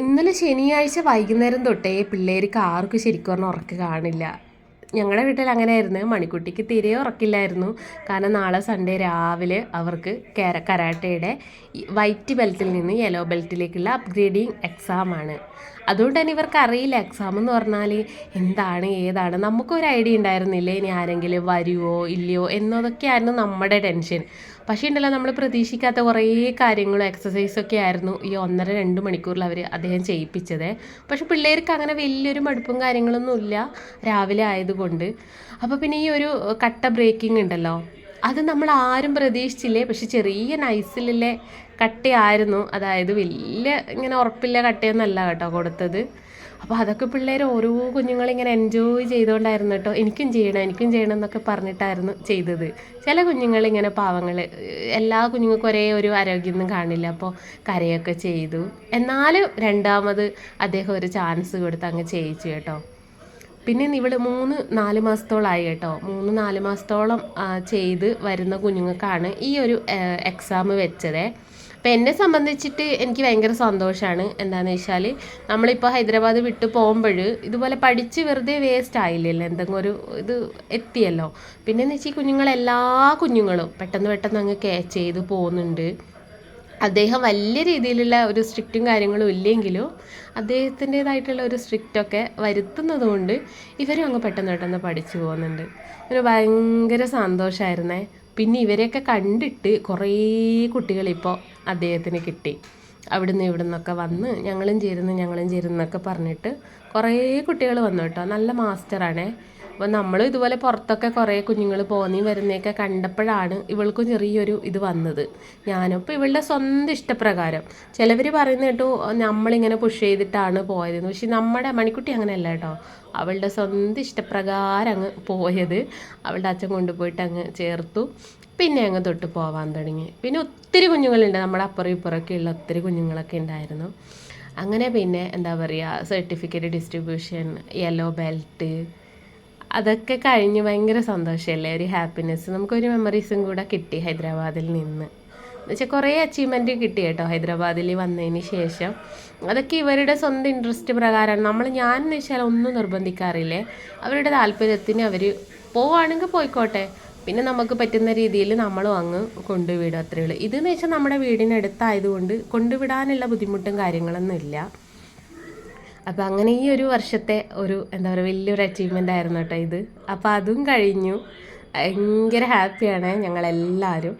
ഇന്നലെ ശനിയാഴ്ച വൈകുന്നേരം തൊട്ടേ പിള്ളേർക്ക് ആർക്കും ശരിക്കും പറഞ്ഞാൽ ഉറക്ക് കാണില്ല. ഞങ്ങളുടെ വീട്ടിൽ അങ്ങനെ ആയിരുന്നു മണിക്കുട്ടിക്ക് തീരെ ഉറക്കില്ലായിരുന്നു. കാരണം നാളെ സൺഡേ രാവിലെ അവർക്ക് കേര കരാട്ടയുടെ വൈറ്റ് ബെൽറ്റിൽ നിന്ന് യെല്ലോ ബെൽറ്റിലേക്കുള്ള അപ്ഗ്രേഡിങ് എക്സാമാണ് അതുകൊണ്ട് തന്നെ ഇവർക്ക് അറിയില്ല എക്സാം എന്ന് പറഞ്ഞാൽ എന്താണ് ഏതാണ്? നമുക്കൊരു ഐഡിയ ഉണ്ടായിരുന്നില്ല? ഇനി ആരെങ്കിലും വരുമോ ഇല്ലയോ എന്നതൊക്കെയായിരുന്നു നമ്മുടെ ടെൻഷൻ. പക്ഷേ ഉണ്ടല്ലോ നമ്മൾ പ്രതീക്ഷിക്കാത്ത കുറേ കാര്യങ്ങളും എക്സസൈസൊക്കെ ആയിരുന്നു ഈ ഒന്നര രണ്ട് മണിക്കൂറിൽ അവർ അദ്ദേഹം ചെയ്യിപ്പിച്ചത്. പക്ഷേ പിള്ളേർക്ക് അങ്ങനെ വലിയൊരു മടുപ്പും കാര്യങ്ങളൊന്നും ഇല്ല രാവിലെ ആയതുകൊണ്ട്. അപ്പോൾ പിന്നെ ഈ ഒരു കട്ട ബ്രേക്കിംഗ് ഉണ്ടല്ലോ അത് നമ്മൾ ആരും പ്രതീക്ഷിച്ചില്ലേ? പക്ഷെ ചെറിയ നൈസിലെ കട്ടയായിരുന്നു. അതായത് വലിയ ഇങ്ങനെ ഉറപ്പില്ല കട്ടയൊന്നല്ല കേട്ടോ കൊടുത്തത്. അപ്പോൾ അതൊക്കെ പിള്ളേർ ഓരോ കുഞ്ഞുങ്ങളിങ്ങനെ എൻജോയ് ചെയ്തുകൊണ്ടായിരുന്നു കേട്ടോ. എനിക്കും ചെയ്യണം എനിക്കും ചെയ്യണം എന്നൊക്കെ പറഞ്ഞിട്ടായിരുന്നു ചെയ്തത്. ചില കുഞ്ഞുങ്ങളിങ്ങനെ പാവങ്ങൾ എല്ലാ കുഞ്ഞുങ്ങൾക്കും ഒരേ ഒരു ആരോഗ്യമൊന്നും കാണില്ല. അപ്പോൾ കരയൊക്കെ ചെയ്തു. എന്നാലും രണ്ടാമത് അദ്ദേഹം ഒരു ചാൻസ് കൊടുത്ത് അങ്ങ് ചെയ്യിച്ചു കേട്ടോ. പിന്നെ ഇവിടെ മൂന്ന് നാല് മാസത്തോളമായി കേട്ടോ. മൂന്ന് നാല് മാസത്തോളം ചെയ്ത് വരുന്ന കുഞ്ഞുങ്ങൾക്കാണ് ഈ ഒരു എക്സാം വെച്ചത്. അപ്പോൾ എന്നെ സംബന്ധിച്ചിട്ട് എനിക്ക് ഭയങ്കര സന്തോഷമാണ് എന്താണെന്ന് വെച്ചാൽ നമ്മളിപ്പോൾ ഹൈദരാബാദ് വിട്ട് പോകുമ്പോൾ ഇതുപോലെ പഠിച്ച് വെറുതെ വേസ്റ്റ് ആയില്ലല്ലോ. എന്തെങ്കിലും ഒരു ഇത് എത്തിയല്ലോ. പിന്നെ എന്ന് വെച്ചാൽ കുഞ്ഞുങ്ങളെല്ലാ കുഞ്ഞുങ്ങളും പെട്ടെന്ന് പെട്ടെന്ന് അങ്ങ് ക്യാച്ച് ചെയ്ത് പോകുന്നുണ്ട്. അദ്ദേഹം വലിയ രീതിയിലുള്ള ഒരു സ്ട്രിക്റ്റും കാര്യങ്ങളും ഇല്ലെങ്കിലും അദ്ദേഹത്തിന്റെതായിട്ടുള്ള ഒരു സ്ട്രിക്റ്റൊക്കെ വരുത്തുന്നത് കൊണ്ട് ഇവരും അങ്ങ് പെട്ടെന്ന് പെട്ടെന്ന് പഠിച്ചു പോകുന്നുണ്ട്. ഒരു ഭയങ്കര സന്തോഷമായിരുന്നേ പിന്നെ ഇവരെയൊക്കെ കണ്ടിട്ട് കുറേ കുട്ടികളിപ്പോൾ അദ്ദേഹത്തിന് കിട്ടി. അവിടുന്ന് ഇവിടെ നിന്നൊക്കെ വന്ന് ഞങ്ങളും ചേരുന്നു ഞങ്ങളും ചേരുന്നൊക്കെ പറഞ്ഞിട്ട് കുറേ കുട്ടികൾ വന്നു കേട്ടോ. നല്ല മാസ്റ്ററാണേ. അപ്പോൾ നമ്മൾ ഇതുപോലെ പുറത്തൊക്കെ കുറേ കുഞ്ഞുങ്ങൾ പോന്നി വരുന്നതൊക്കെ കണ്ടപ്പോഴാണ് ഇവൾക്കും ചെറിയൊരു ഇത് വന്നത്. ഞാനിപ്പോൾ ഇവളുടെ സ്വന്തം ഇഷ്ടപ്രകാരം. ചിലവർ പറയുന്ന കേട്ടു നമ്മളിങ്ങനെ പുഷ് ചെയ്തിട്ടാണ് പോയതെന്ന്. പക്ഷെ നമ്മുടെ മണിക്കുട്ടി അങ്ങനെയല്ല കേട്ടോ. അവളുടെ സ്വന്തം ഇഷ്ടപ്രകാരം അങ്ങ് പോയത്. അവളുടെ അച്ഛൻ കൊണ്ടുപോയിട്ട് അങ്ങ് ചേർത്തു. പിന്നെ അങ്ങ് തൊട്ട് പോവാൻ തുടങ്ങി. പിന്നെ ഒത്തിരി കുഞ്ഞുങ്ങളുണ്ട്. നമ്മുടെ അപ്പുറം ഇപ്പുറമൊക്കെ ഉള്ള ഒത്തിരി കുഞ്ഞുങ്ങളൊക്കെ ഉണ്ടായിരുന്നു. അങ്ങനെ പിന്നെ എന്താ പറയുക സർട്ടിഫിക്കറ്റ് ഡിസ്ട്രിബ്യൂഷൻ യെല്ലോ ബെൽറ്റ് അതൊക്കെ കഴിഞ്ഞ് ഭയങ്കര സന്തോഷമല്ലേ? ഒരു ഹാപ്പിനെസ് നമുക്കൊരു മെമ്മറീസും കൂടെ കിട്ടി ഹൈദരാബാദിൽ നിന്ന്. എന്നുവെച്ചാൽ കുറേ അച്ചീവ്മെന്റ് കിട്ടി കേട്ടോ ഹൈദരാബാദിൽ വന്നതിന് ശേഷം. അതൊക്കെ ഇവരുടെ സ്വന്തം ഇൻട്രസ്റ്റ് പ്രകാരമാണ് നമ്മൾ ഞാൻ എന്ന് വെച്ചാൽ ഒന്നും നിർബന്ധിക്കാറില്ലേ. അവരുടെ താല്പര്യത്തിന് അവർ പോവുകയാണെങ്കിൽ പോയിക്കോട്ടെ. പിന്നെ നമുക്ക് പറ്റുന്ന രീതിയിൽ നമ്മളും അങ്ങ് കൊണ്ടുവിടും അത്രയേ ഉള്ളൂ. ഇതെന്ന് വെച്ചാൽ നമ്മുടെ വീടിനടുത്തായതുകൊണ്ട് കൊണ്ടുവിടാനുള്ള ബുദ്ധിമുട്ടും കാര്യങ്ങളൊന്നും ഇല്ല. അപ്പോൾ അങ്ങനെ ഈ ഒരു വർഷത്തെ ഒരു എന്താ പറയുക വലിയൊരു അച്ചീവ്മെന്റ് ആയിരുന്നു കേട്ടോ ഇത്. അപ്പോൾ അതും കഴിഞ്ഞു. ഭയങ്കര ഹാപ്പിയാണ് ഞങ്ങളെല്ലാവരും